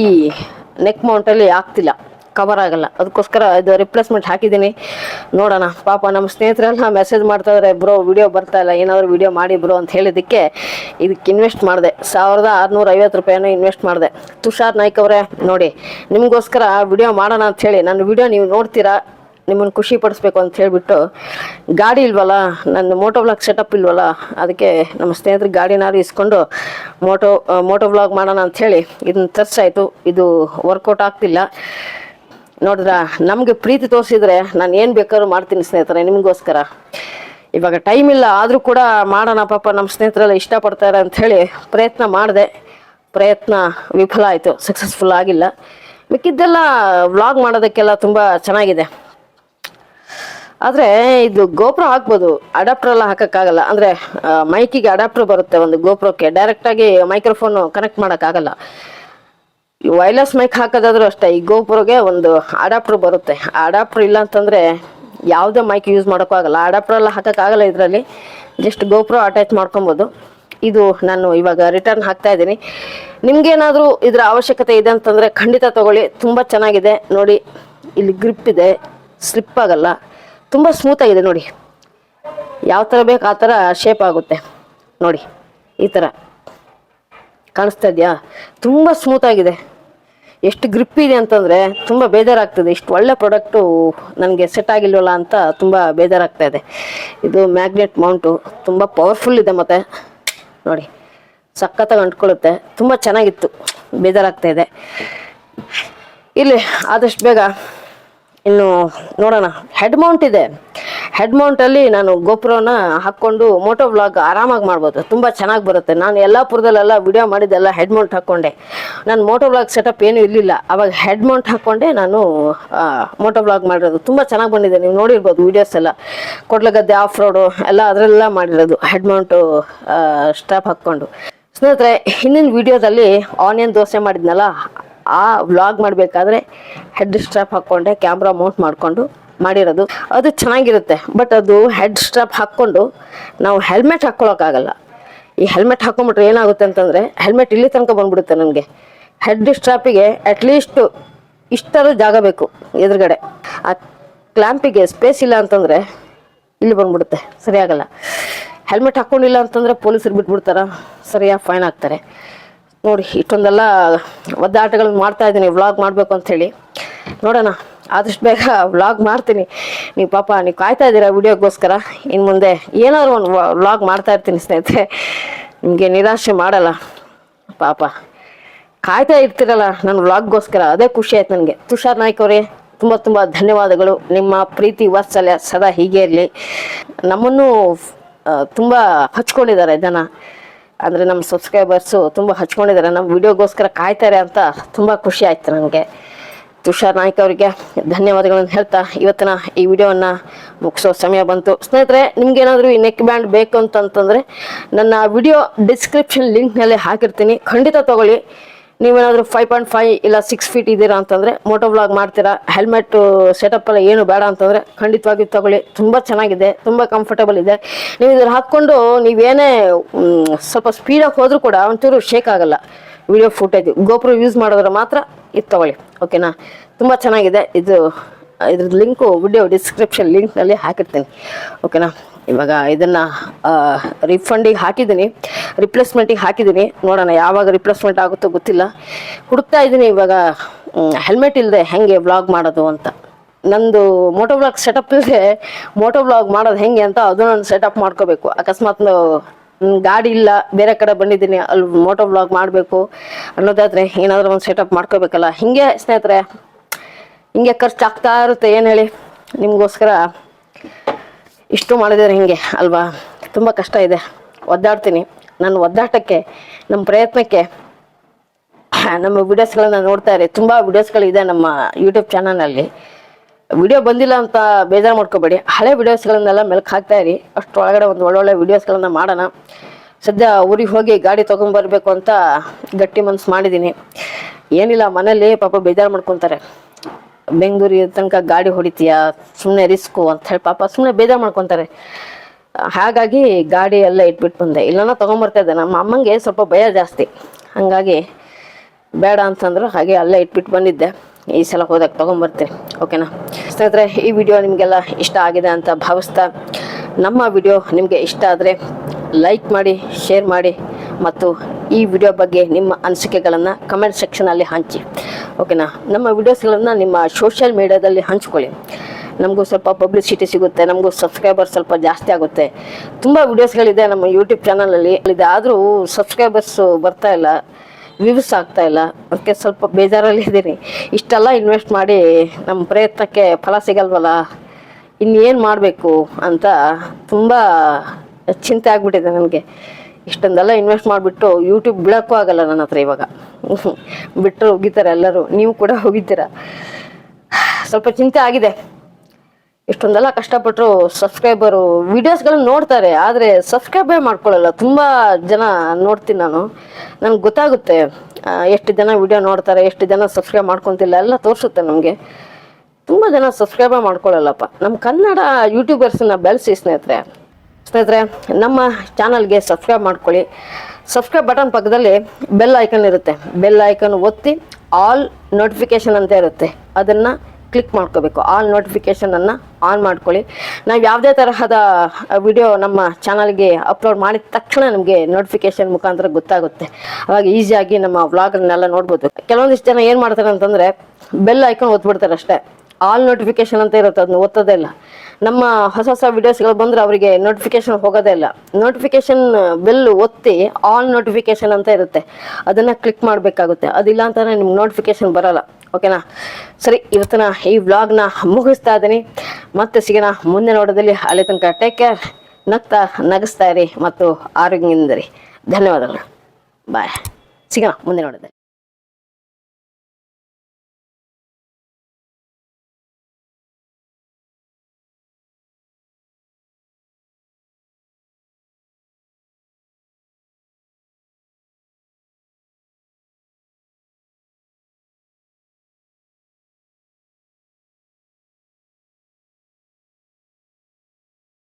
S1: ನೆಕ್ ಮೌಂಟಲ್ಲಿ ಆಗ್ತಿಲ್ಲ. ಕವರ್ ಆಗಲ್ಲ. ಅದಕ್ಕೋಸ್ಕರ ಇದು ರಿಪ್ಲೇಸ್ಮೆಂಟ್ ಹಾಕಿದ್ದೀನಿ. ನೋಡೋಣ. ಪಾಪ ನಮ್ಮ ಸ್ನೇಹಿತರೆಲ್ಲ ಮೆಸೇಜ್ ಮಾಡ್ತಾ ಇದಾರೆ ಬ್ರೋ ವಿಡಿಯೋ ಬರ್ತಾ ಇಲ್ಲ. ಏನಾದರೂ ವಿಡಿಯೋ ಮಾಡಿ ಬ್ರೋ ಅಂತ ಹೇಳಿದ್ದಕ್ಕೆ ಇದಕ್ಕೆ ಇನ್ವೆಸ್ಟ್ ಮಾಡಿದೆ. ಸಾವಿರದ ಆರುನೂರ ಐವತ್ತು ರೂಪಾಯಿನೂ ಇನ್ವೆಸ್ಟ್ ಮಾಡಿದೆ. ತುಷಾರ್ ನಾಯ್ಕ್ ಅವರೇ, ನೋಡಿ, ನಿಮಗೋಸ್ಕರ ವಿಡಿಯೋ ಮಾಡೋಣ ಅಂತ ಹೇಳಿ, ನನ್ನ ವಿಡಿಯೋ ನೀವು ನೋಡ್ತೀರಾ? ನಿಮ್ಮನ್ನು ಖುಷಿ ಪಡಿಸ್ಬೇಕು ಅಂತ ಹೇಳಿಬಿಟ್ಟು, ಗಾಡಿ ಇಲ್ವಲ್ಲ, ನನ್ನ ಮೋಟೋ ವ್ಲಾಗ್ ಸೆಟಪ್ ಇಲ್ವಲ್ಲ, ಅದಕ್ಕೆ ನಮ್ಮ ಸ್ನೇಹಿತರು ಗಾಡಿನಾರು ಇಸ್ಕೊಂಡು ಮೋಟೋ ಮೋಟೋ ವ್ಲಾಗ್ ಮಾಡೋಣ ಅಂತ ಹೇಳಿ, ಇದನ್ನ ತರ್ಸಾಯ್ತು. ಇದು ವರ್ಕೌಟ್ ಆಗ್ತಿಲ್ಲ. ನೋಡಿದ್ರ, ನಮಗೆ ಪ್ರೀತಿ ತೋರಿಸಿದ್ರೆ ನಾನು ಏನು ಬೇಕಾದ್ರೂ ಮಾಡ್ತೀನಿ ಸ್ನೇಹಿತರೆ, ನಿಮಗೋಸ್ಕರ. ಇವಾಗ ಟೈಮ್ ಇಲ್ಲ, ಆದರೂ ಕೂಡ ಮಾಡೋಣ ಪಾಪ ನಮ್ಮ ಸ್ನೇಹಿತರೆಲ್ಲ ಇಷ್ಟಪಡ್ತಾರೆ ಅಂತ ಹೇಳಿ ಪ್ರಯತ್ನ ಮಾಡಿದೆ. ಪ್ರಯತ್ನ ವಿಫಲ ಆಯಿತು ಸಕ್ಸಸ್ಫುಲ್ ಆಗಿಲ್ಲ. ಮಿಕ್ಕಿದ್ದೆಲ್ಲ ವ್ಲಾಗ್ ಮಾಡೋದಕ್ಕೆಲ್ಲ ತುಂಬ ಚೆನ್ನಾಗಿದೆ. ಆದರೆ ಇದು ಗೋಪುರ ಹಾಕ್ಬೋದು ಅಡಾಪ್ಟರ್ ಎಲ್ಲ ಹಾಕೋಕ್ಕಾಗಲ್ಲ. ಅಂದರೆ ಮೈಕಿಗೆ ಅಡಾಪ್ಟರ್ ಬರುತ್ತೆ ಒಂದು ಗೋಪ್ರೋಕ್ಕೆ. ಡೈರೆಕ್ಟಾಗಿ ಮೈಕ್ರೋಫೋನು ಕನೆಕ್ಟ್ ಮಾಡೋಕ್ಕಾಗಲ್ಲ. ವೈರ್ಲೆಸ್ ಮೈಕ್ ಹಾಕೋದಾದ್ರೂ ಅಷ್ಟೇ, ಈ ಗೋಪುರಗೆ ಒಂದು ಅಡಾಪ್ಟರ್ ಬರುತ್ತೆ. ಅಡಾಪ್ಟರ್ ಇಲ್ಲ ಅಂತಂದರೆ ಯಾವುದೇ ಮೈಕ್ ಯೂಸ್ ಮಾಡೋಕ್ಕೂ ಆಗಲ್ಲ. ಅಡಾಪ್ಟರ್ ಎಲ್ಲ ಹಾಕೋಕ್ಕಾಗಲ್ಲ ಇದರಲ್ಲಿ. ಜಸ್ಟ್ ಗೋಪುರ ಅಟ್ಯಾಚ್ ಮಾಡ್ಕೊಬೋದು. ಇದು ನಾನು ಇವಾಗ ರಿಟರ್ನ್ ಹಾಕ್ತಾ ಇದ್ದೀನಿ. ನಿಮ್ಗೇನಾದರೂ ಇದರ ಅವಶ್ಯಕತೆ ಇದೆ ಅಂತಂದರೆ ಖಂಡಿತ ತಗೊಳ್ಳಿ. ತುಂಬ ಚೆನ್ನಾಗಿದೆ. ನೋಡಿ, ಇಲ್ಲಿ ಗ್ರಿಪ್ ಇದೆ. ಸ್ಲಿಪ್ ಆಗಲ್ಲ. ತುಂಬ ಸ್ಮೂತಾಗಿದೆ ನೋಡಿ. ಯಾವ ಥರ ಬೇಕು ಆ ಥರ ಶೇಪ್ ಆಗುತ್ತೆ. ನೋಡಿ, ಈ ಥರ ಕಾಣಿಸ್ತಾ ಇದೆಯಾ? ತುಂಬ ಸ್ಮೂತ್ ಆಗಿದೆ. ಎಷ್ಟು ಗ್ರಿಪ್ ಇದೆ ಅಂತಂದರೆ ತುಂಬ ಬೇಜಾರಾಗ್ತದೆ. ಇಷ್ಟು ಒಳ್ಳೆ ಪ್ರಾಡಕ್ಟು ನನಗೆ ಸೆಟ್ ಆಗಿಲ್ವಲ್ಲ ಅಂತ ತುಂಬ ಬೇಜಾರಾಗ್ತಾ ಇದೆ. ಇದು ಮ್ಯಾಗ್ನೆಟ್ ಮೌಂಟು ತುಂಬ ಪವರ್ಫುಲ್ ಇದೆ ಮತ್ತು. ನೋಡಿ, ಸಖತ್ತಾಗಿ ಅಂಟ್ಕೊಳ್ಳುತ್ತೆ. ತುಂಬ ಚೆನ್ನಾಗಿತ್ತು. ಬೇಜಾರಾಗ್ತಾ ಇದೆ. ಇಲ್ಲಿ ಆದಷ್ಟು ಬೇಗ ಇನ್ನು ನೋಡೋಣ. ಹೆಡ್ ಮೌಂಟ್ ಇದೆ. ಹೆಡ್ ಮೌಂಟಲ್ಲಿ ನಾನು ಗೋಪುರನ ಹಾಕ್ಕೊಂಡು ಮೋಟೋ ವ್ಲಾಗ್ ಆರಾಮಾಗಿ ಮಾಡ್ಬೋದು. ತುಂಬ ಚೆನ್ನಾಗಿ ಬರುತ್ತೆ. ನಾನು ಯಲ್ಲಾಪುರದಲ್ಲೆಲ್ಲ ವಿಡಿಯೋ ಮಾಡಿದ್ದೆಲ್ಲ ಹೆಡ್ ಮೌಂಟ್ ಹಾಕ್ಕೊಂಡೆ. ನಾನು ಮೋಟೋ ವ್ಲಾಗ್ ಸೆಟಪ್ ಏನೂ ಇರಲಿಲ್ಲ. ಅವಾಗ ಹೆಡ್ ಮೌಂಟ್ ಹಾಕ್ಕೊಂಡೆ ನಾನು ಮೋಟೋ ವ್ಲಾಗ್ ಮಾಡಿರೋದು. ತುಂಬ ಚೆನ್ನಾಗಿ ಬಂದಿದೆ. ನೀವು ನೋಡಿರ್ಬೋದು ವೀಡಿಯೋಸ್ ಎಲ್ಲ. ಕೊಡ್ಲಗದ್ದೆ ಆಫ್ ರೋಡು ಎಲ್ಲ ಅದರಲ್ಲೆಲ್ಲ ಮಾಡಿರೋದು. ಹೆಡ್ ಮೌಂಟು ಸ್ಟಾಪ್ ಹಾಕ್ಕೊಂಡು. ಸ್ನೇಹಿತರೆ, ಹಿಂದಿನ ವಿಡಿಯೋದಲ್ಲಿ ಆನಿಯನ್ ದೋಸೆ ಮಾಡಿದ್ನಲ್ಲ ಆ ವ್ಲಾಗ್ ಮಾಡಬೇಕಾದ್ರೆ ಹೆಡ್ ಸ್ಟ್ರಾಪ್ ಹಾಕ್ಕೊಂಡೆ ಕ್ಯಾಮ್ರಾ ಮೌಂಟ್ ಮಾಡಿಕೊಂಡು ಮಾಡಿರೋದು. ಅದು ಚೆನ್ನಾಗಿರುತ್ತೆ ಬಟ್ ಅದು ಹೆಡ್ ಸ್ಟ್ರಾಪ್ ಹಾಕ್ಕೊಂಡು ನಾವು ಹೆಲ್ಮೆಟ್ ಹಾಕ್ಕೊಳಕ್ಕಾಗಲ್ಲ ಈ ಹೆಲ್ಮೆಟ್ ಹಾಕೊಂಡ್ಬಿಟ್ರೆ ಏನಾಗುತ್ತೆ ಅಂತಂದರೆ ಹೆಲ್ಮೆಟ್ ಇಲ್ಲಿ ತನಕ ಬಂದ್ಬಿಡುತ್ತೆ ನನಗೆ. ಹೆಡ್ ಸ್ಟ್ರಾಪಿಗೆ ಅಟ್ಲೀಸ್ಟು ಇಷ್ಟರ ಜಾಗ ಬೇಕು ಎದುರುಗಡೆ. ಆ ಕ್ಲ್ಯಾಂಪಿಗೆ ಸ್ಪೇಸ್ ಇಲ್ಲ ಅಂತಂದರೆ ಇಲ್ಲಿ ಬಂದ್ಬಿಡುತ್ತೆ, ಸರಿಯಾಗಲ್ಲ. ಹೆಲ್ಮೆಟ್ ಹಾಕ್ಕೊಂಡಿಲ್ಲ ಅಂತಂದರೆ ಪೊಲೀಸರು ಬಿಟ್ಬಿಡ್ತಾರ, ಸರಿಯಾಗಿ ಫೈನ್ ಹಾಕ್ತಾರೆ ನೋಡಿ, ಇಷ್ಟೊಂದೆಲ್ಲ ಒದ್ದಾಟಗಳನ್ನ ಮಾಡ್ತಾ ಇದ್ದೀನಿ. ವ್ಲಾಗ್ ಮಾಡಬೇಕು ಅಂಥೇಳಿ. ನೋಡೋಣ, ಆದಷ್ಟು ಬೇಗ ವ್ಲಾಗ್ ಮಾಡ್ತೀನಿ. ನೀವು ಪಾಪ, ನೀವು ಕಾಯ್ತಾ ಇದ್ದೀರಾ ವಿಡಿಯೋಗೋಸ್ಕರ? ಇನ್ನು ಮುಂದೆ ಏನಾದರೂ ಒಂದು ವ್ಲಾಗ್ ಮಾಡ್ತಾ ಇರ್ತೀನಿ ಸ್ನೇಹಿತರೆ. ನಿಮಗೆ ನಿರಾಶೆ ಮಾಡಲ್ಲ. ಪಾಪ, ಕಾಯ್ತಾ ಇರ್ತೀರಲ್ಲ ನನ್ನ ವ್ಲಾಗ್ಗೋಸ್ಕರ ಅದೇ ಖುಷಿ ಆಯ್ತು ನನಗೆ. ತುಷಾರ್ ನಾಯ್ಕ ಅವರೇ, ತುಂಬ ತುಂಬ ಧನ್ಯವಾದಗಳು. ನಿಮ್ಮ ಪ್ರೀತಿ, ವಾತ್ಸಲ್ಯ ಸದಾ ಹೀಗೆ ಇರಲಿ. ನಮ್ಮನ್ನು ತುಂಬ ಹಚ್ಕೊಂಡಿದ್ದಾರೆ ಜನ. ಅಂದರೆ ನಮ್ಮ ಸಬ್ಸ್ಕ್ರೈಬರ್ಸು ತುಂಬ ಹಚ್ಕೊಂಡಿದ್ದಾರೆ. ನಮ್ಮ ವಿಡಿಯೋಗೋಸ್ಕರ ಕಾಯ್ತಾರೆ ಅಂತ ತುಂಬ ಖುಷಿ ಆಯ್ತು ನನಗೆ ತುಷಾರ್ ನಾಯ್ಕ ಅವರಿಗೆ ಧನ್ಯವಾದಗಳನ್ನು ಹೇಳ್ತಾ ಇವತ್ತಿನ ಈ ವಿಡಿಯೋವನ್ನು ಮುಗಿಸೋ ಸಮಯ ಬಂತು. ಸ್ನೇಹಿತರೆ ನಿಮ್ಗೇನಾದರೂ ಈ ನೆಕ್ ಬ್ಯಾಂಡ್ ಬೇಕು ಅಂತಂತಂದರೆ ನನ್ನ ವಿಡಿಯೋ ಡಿಸ್ಕ್ರಿಪ್ಷನ್ ಲಿಂಕ್ನಲ್ಲಿ ಹಾಕಿರ್ತೀನಿ. ಖಂಡಿತ ತಗೊಳ್ಳಿ. ನೀವೇನಾದರೂ ಫೈವ್ ಪಾಯಿಂಟ್ ಫೈವ್ ಇಲ್ಲ ಸಿಕ್ಸ್ ಫೀಟ್ ಇದ್ದೀರಾ ಅಂತಂದರೆ ಮೋಟೋ ವ್ಲಾಗ್ ಮಾಡ್ತೀರಾ ಹೆಲ್ಮೆಟ್ ಸೆಟಪ್ ಎಲ್ಲ ಏನು ಬೇಡ ಅಂತಂದರೆ ಖಂಡಿತವಾಗಿಯೂ ತಗೊಳ್ಳಿ. ತುಂಬ ಚೆನ್ನಾಗಿದೆ, ತುಂಬ ಕಂಫರ್ಟಬಲ್ ಇದೆ. ನೀವು ಇದನ್ನು ಹಾಕ್ಕೊಂಡು ನೀವೇನೇ ಸ್ವಲ್ಪ ಸ್ಪೀಡಾಗಿ ಹೋದರೂ ಕೂಡ ಒಂಚೂರು ಶೇಕ್ ಆಗಲ್ಲ. ವಿಡಿಯೋ ಫುಟೇಜ್ ಗೋಪುರ ಯೂಸ್ ಮಾಡಿದ್ರೆ ಮಾತ್ರ ಇದು ತಗೊಳ್ಳಿ. ಓಕೆನಾ ತುಂಬ ಚೆನ್ನಾಗಿದೆ. ಇದು, ಇದ್ರದ್ದು ಲಿಂಕು ವಿಡಿಯೋ ಡಿಸ್ಕ್ರಿಪ್ಷನ್ ಲಿಂಕ್ನಲ್ಲಿ ಹಾಕಿರ್ತೀನಿ. ಓಕೆನಾ ಇವಾಗ ಇದನ್ನು ರಿಫಂಡಿಗೆ ಹಾಕಿದ್ದೀನಿ. ರಿಪ್ಲೇಸ್ಮೆಂಟಿಗೆ ಹಾಕಿದ್ದೀನಿ. ನೋಡೋಣ ಯಾವಾಗ ರಿಪ್ಲೇಸ್ಮೆಂಟ್ ಆಗುತ್ತೋ ಗೊತ್ತಿಲ್ಲ. ಹುಡುಕ್ತಾ ಇದ್ದೀನಿ ಇವಾಗ ಹೆಲ್ಮೆಟ್ ಇಲ್ಲದೆ ಹೆಂಗೆ ವ್ಲಾಗ್ ಮಾಡೋದು ಅಂತ. ನಂದು ಮೋಟೋ ವ್ಲಾಗ್ ಸೆಟಪ್ ಇಲ್ಲದೆ ಮೋಟೋ ಬ್ಲಾಗ್ ಮಾಡೋದು ಹೆಂಗೆ ಅಂತ ಅದು ಸೆಟಪ್ ಮಾಡ್ಕೋಬೇಕು. ಅಕಸ್ಮಾತ್ ಗಾಡಿ ಇಲ್ಲ, ಬೇರೆ ಕಡೆ ಬಂದಿದ್ದೀನಿ, ಅಲ್ಲಿ ಮೋಟೋ ಬ್ಲಾಗ್ ಮಾಡಬೇಕು ಅನ್ನೋದಾದ್ರೆ ಏನಾದರೂ ಒಂದು ಸೆಟಪ್ ಮಾಡ್ಕೋಬೇಕಲ್ಲ. ಹಿಂಗೆ ಸ್ನೇಹಿತರೆ, ಹಿಂಗೆ ಖರ್ಚಾಗ್ತಾ ಇರುತ್ತೆ, ಏನು ಹೇಳಿ? ನಿಮಗೋಸ್ಕರ ಇಷ್ಟು ಮಾಡಿದರೆ ಹಿಂಗೆ ಅಲ್ವಾ? ತುಂಬ ಕಷ್ಟ ಇದೆ. ಒದ್ದಾಡ್ತೀನಿ. ನನ್ನ ಒದ್ದಾಟಕ್ಕೆ, ನಮ್ಮ ಪ್ರಯತ್ನಕ್ಕೆ, ನಮ್ಮ ವಿಡಿಯೋಸ್ಗಳನ್ನ ನೋಡ್ತಾ ಇರಿ. ತುಂಬ ವಿಡಿಯೋಸ್ಗಳಿದೆ ನಮ್ಮ ಯೂಟ್ಯೂಬ್ ಚಾನಲ್ನಲ್ಲಿ ವಿಡಿಯೋ ಬಂದಿಲ್ಲ ಅಂತ ಬೇಜಾರು ಮಾಡ್ಕೋಬೇಡಿ. ಹಳೆ ವಿಡಿಯೋಸ್ಗಳನ್ನೆಲ್ಲ ಮೆಲ್ಕ್ ಹಾಕ್ತಾ ಇರಿ. ಅಷ್ಟರೊಳಗಡೆ ಒಂದು ಒಳ್ಳೊಳ್ಳೆ ವಿಡಿಯೋಸ್ಗಳನ್ನ ಮಾಡೋಣ. ಸದ್ಯ ಊರಿಗೆ ಹೋಗಿ ಗಾಡಿ ತೊಗೊಂಡ್ಬರ್ಬೇಕು ಅಂತ ಗಟ್ಟಿ ಮನ್ಸು ಮಾಡಿದ್ದೀನಿ. ಏನಿಲ್ಲ ಮನೇಲಿ ಪಾಪ ಬೇಜಾರು ಮಾಡ್ಕೊತಾರೆ. ಬೆಂಗಳೂರಿಗೆ ತನಕ ಗಾಡಿ ಹೊಡಿತೀಯ? ಸುಮ್ಮನೆ ರಿಸ್ಕು ಅಂತ ಹೇಳಿ ಪಾಪ ಸುಮ್ಮನೆ ಬೇಜಾರು ಮಾಡ್ಕೊತಾರೆ. ಹಾಗಾಗಿ ಗಾಡಿ ಎಲ್ಲ ಇಟ್ಬಿಟ್ಟು ಬಂದೆ. ಇಲ್ಲನ ತೊಗೊಂಬರ್ತಾ ಇದ್ದೆ. ನಮ್ಮ ಅಮ್ಮಂಗೆ ಸ್ವಲ್ಪ ಭಯ ಜಾಸ್ತಿ. ಹಾಗಾಗಿ ಬೇಡ ಅಂತಂದ್ರು ಹಾಗೆ ಅಲ್ಲೇ ಇಟ್ಬಿಟ್ಟು ಬಂದಿದ್ದೆ. ಈ ಸಲ ಹೋದಾಗ ತೊಗೊಂಬರ್ತೀನಿ. ಓಕೆನಾ ಸ್ನೇಹಿತರೆ, ಈ ವಿಡಿಯೋ ನಿಮಗೆಲ್ಲ ಇಷ್ಟ ಆಗಿದೆ ಅಂತ ಭಾವಿಸ್ತಾ ನಮ್ಮ ವಿಡಿಯೋ ನಿಮಗೆ ಇಷ್ಟ ಆದರೆ ಲೈಕ್ ಮಾಡಿ ಶೇರ್ ಮಾಡಿ ಮತ್ತು ಈ ವಿಡಿಯೋ ಬಗ್ಗೆ ನಿಮ್ಮ ಅನಿಸಿಕೆಗಳನ್ನು ಕಮೆಂಟ್ ಸೆಕ್ಷನಲ್ಲಿ ಹಂಚಿ. ಓಕೆನಾ? ನಮ್ಮ ವಿಡಿಯೋಸ್ಗಳನ್ನು ನಿಮ್ಮ ಸೋಷಿಯಲ್ ಮೀಡಿಯಾದಲ್ಲಿ ಹಂಚ್ಕೊಳ್ಳಿ. ನಮಗೂ ಸ್ವಲ್ಪ ಪಬ್ಲಿಸಿಟಿ ಸಿಗುತ್ತೆ, ನಮಗೂ ಸಬ್ಸ್ಕ್ರೈಬರ್ ಸ್ವಲ್ಪ ಜಾಸ್ತಿ ಆಗುತ್ತೆ. ತುಂಬ ವಿಡಿಯೋಸ್ಗಳಿದೆ ನಮ್ಮ ಯೂಟ್ಯೂಬ್ ಚಾನಲಲ್ಲಿ ಇದೆ ಆದರೂ ಸಬ್ಸ್ಕ್ರೈಬರ್ಸು ಬರ್ತಾ ಇಲ್ಲ ವ್ಯೂಸ್ ಆಗ್ತಾ ಇಲ್ಲ. ಅದಕ್ಕೆ ಸ್ವಲ್ಪ ಬೇಜಾರಲ್ಲಿ ಇದ್ದೀನಿ ಇಷ್ಟೆಲ್ಲ ಇನ್ವೆಸ್ಟ್ ಮಾಡಿ ನಮ್ಮ ಪ್ರಯತ್ನಕ್ಕೆ ಫಲ ಸಿಗಲ್ವಲ್ಲ ಇನ್ನೇನು ಮಾಡಬೇಕು ಅಂತ ತುಂಬ ಚಿಂತೆ ಆಗ್ಬಿಟ್ಟಿದೆ ನನಗೆ. ಇಷ್ಟೊಂದೆಲ್ಲ ಇನ್ವೆಸ್ಟ್ ಮಾಡಿಬಿಟ್ಟು ಯೂಟ್ಯೂಬ್ ಬಿಡೋಕ್ಕೂ ಆಗಲ್ಲ ನನ್ನ ಹತ್ರ ಇವಾಗ. ಬಿಟ್ಟರೆ ಹೋಗಿದ್ದಾರೆ ಎಲ್ಲರೂ. ನೀವು ಕೂಡ ಹೋಗಿದ್ದೀರ? ಸ್ವಲ್ಪ ಚಿಂತೆ ಆಗಿದೆ. ಇಷ್ಟೊಂದೆಲ್ಲ ಕಷ್ಟಪಟ್ಟರು ಸಬ್ಸ್ಕ್ರೈಬರು ವಿಡಿಯೋಸ್ಗಳನ್ನ ನೋಡ್ತಾರೆ. ಆದರೆ ಸಬ್ಸ್ಕ್ರೈಬೇ ಮಾಡ್ಕೊಳ್ಳಲ್ಲ. ತುಂಬ ಜನ ನೋಡ್ತೀನಿ ನಾನು. ನನಗೆ ಗೊತ್ತಾಗುತ್ತೆ ಎಷ್ಟು ಜನ ವಿಡಿಯೋ ನೋಡ್ತಾರೆ, ಎಷ್ಟು ಜನ ಸಬ್ಸ್ಕ್ರೈಬ್ ಮಾಡ್ಕೊತಿಲ್ಲ, ಎಲ್ಲ ತೋರಿಸುತ್ತೆ ನಮಗೆ. ತುಂಬ ಜನ ಸಬ್ಸ್ಕ್ರೈಬೇ ಮಾಡ್ಕೊಳ್ಳಲ್ಲಪ್ಪ. ನಮ್ಮ ಕನ್ನಡ ಯೂಟ್ಯೂಬರ್ಸನ್ನ ಬೆಳೆಸಿ ಸ್ನೇಹಿತರೆ. ಸ್ನೇಹಿತರೆ ನಮ್ಮ ಚಾನಲ್ಗೆ ಸಬ್ಸ್ಕ್ರೈಬ್ ಮಾಡ್ಕೊಳ್ಳಿ. ಸಬ್ಸ್ಕ್ರೈಬ್ ಬಟನ್ ಪಕ್ಕದಲ್ಲಿ ಬೆಲ್ ಐಕನ್ ಇರುತ್ತೆ. ಬೆಲ್ ಐಕನ್ ಒತ್ತಿ ಆಲ್ ನೋಟಿಫಿಕೇಶನ್ ಅಂತ ಇರುತ್ತೆ. ಅದನ್ನು ಕ್ಲಿಕ್ ಮಾಡ್ಕೋಬೇಕು. ಆಲ್ ನೋಟಿಫಿಕೇಷನನ್ನು ಆನ್ ಮಾಡ್ಕೊಳ್ಳಿ. ನಾವು ಯಾವುದೇ ತರಹದ ವಿಡಿಯೋ ನಮ್ಮ ಚಾನಲ್ಗೆ ಅಪ್ಲೋಡ್ ಮಾಡಿದ ತಕ್ಷಣ ನಮಗೆ ನೋಟಿಫಿಕೇಶನ್ ಮುಖಾಂತರ ಗೊತ್ತಾಗುತ್ತೆ. ಅವಾಗ ಈಸಿಯಾಗಿ ನಮ್ಮ ವ್ಲಾಗನ್ನೆಲ್ಲ ನೋಡ್ಬೋದು. ಕೆಲವೊಂದಿಷ್ಟು ಜನ ಏನು ಮಾಡ್ತಾರೆ ಅಂತಂದರೆ ಬೆಲ್ ಐಕನ್ ಒತ್ಬಿಡ್ತಾರೆ ಅಷ್ಟೇ. ಆಲ್ ನೋಟಿಫಿಕೇಶನ್ ಅಂತ ಇರುತ್ತೆ ಅದನ್ನ ಒತ್ತೋದೇ ಇಲ್ಲ. ನಮ್ಮ ಹೊಸ ಹೊಸ ವಿಡಿಯೋಸ್ಗಳು ಬಂದ್ರೆ ಅವರಿಗೆ ನೋಟಿಫಿಕೇಶನ್ ಹೋಗೋದೇ ಇಲ್ಲ. ನೋಟಿಫಿಕೇಶನ್ ಬೆಲ್ ಒತ್ತಿ ಆಲ್ ನೋಟಿಫಿಕೇಶನ್ ಅಂತ ಇರುತ್ತೆ. ಅದನ್ನ ಕ್ಲಿಕ್ ಮಾಡಬೇಕಾಗುತ್ತೆ. ಅದಿಲ್ಲ ಅಂತಾನೆ ನಿಮ್ಗೆ ನೋಟಿಫಿಕೇಶನ್ ಬರಲ್ಲ. ಓಕೆನಾ ಸರಿ, ಇವತ್ತಿನ ಈ ವ್ಲಾಗ್ನ ಮುಗಿಸ್ತಾ ಇದ್ದೀನಿ. ಮತ್ತೆ ಸಿಗೋಣ ಮುಂದೆ ನೋಡೋದಲ್ಲಿ. ಅಲ್ಲಿ ತನಕ ಟೇಕ್ ಕೇರ್ ನಗ್ತಾ, ನಗಿಸ್ತಾ ಇರಿ ಮತ್ತು ಆರೋಗ್ಯದಿಂದ ಇರಿ. ಧನ್ಯವಾದಗಳು. ಬಾಯ್ ಸಿಗೋಣ ಮುಂದೆ ನೋಡೋದಲ್ಲಿ.